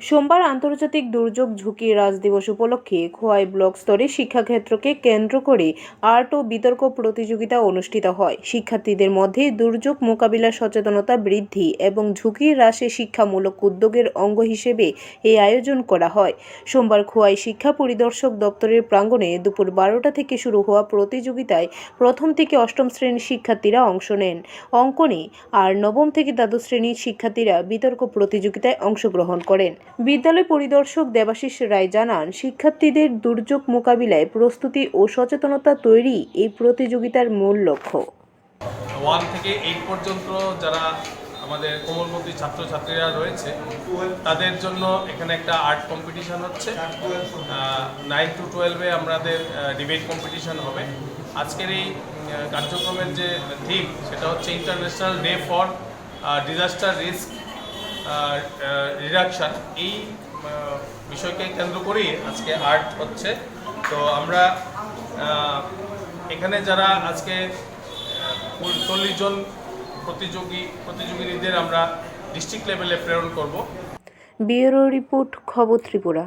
সোমবার আন্তর্জাতিক দুর্যোগ ঝুঁকি রাজ দিবস উপলক্ষে খোয়াই ব্লক স্তরে শিক্ষাক্ষেত্রকে কেন্দ্র করে আর্ট ও বিতর্ক প্রতিযোগিতা অনুষ্ঠিত হয়। শিক্ষার্থীদের মধ্যে দুর্যোগ মোকাবিলা সচেতনতা বৃদ্ধি এবং ঝুঁকি হ্রাসে শিক্ষামূলক উদ্যোগের অঙ্গ হিসেবে এই আয়োজন করা হয়। সোমবার খোয়াই শিক্ষা পরিদর্শক দপ্তরের প্রাঙ্গণে দুপুর বারোটা থেকে শুরু হওয়া প্রতিযোগিতায় প্রথম থেকে অষ্টম শ্রেণির শিক্ষার্থীরা অংশ নেন। অঙ্কনে আর নবম থেকে দ্বাদশ শ্রেণির শিক্ষার্থীরা বিতর্ক প্রতিযোগিতায় অংশগ্রহণ করেন। বিদ্যালয় পরিদর্শক দেবাশিস রায় জানান, শিক্ষার্থীদের দুর্যোগ মোকাবিলায় প্রস্তুতি ও সচেতনতা তৈরি এই প্রতিযোগিতার মূল লক্ষ্য। ওয়ান থেকে এইট পর্যন্ত যারা আমাদের কোমলমতি ছাত্রছাত্রীরা রয়েছে, তাদের জন্য এখানে একটা আর্ট কম্পিটিশন হচ্ছে। নাইন টু টুয়েলভে আমাদের ডিবেট কম্পিটিশন হবে। আজকের এই কার্যক্রমের যে থিম সেটা হচ্ছে international day for disaster risk reduction, এই বিষয়কে কেন্দ্র করেই আজকে আর্ট হচ্ছে। তো আমরা এখানে যারা আজকে চল্লিশ জন প্রতিযোগী প্রতিযোগীদের আমরা ডিস্ট্রিক্ট লেভেলে প্রেরণ করব। ব্যুরো রিপোর্ট খবর ত্রিপুরা।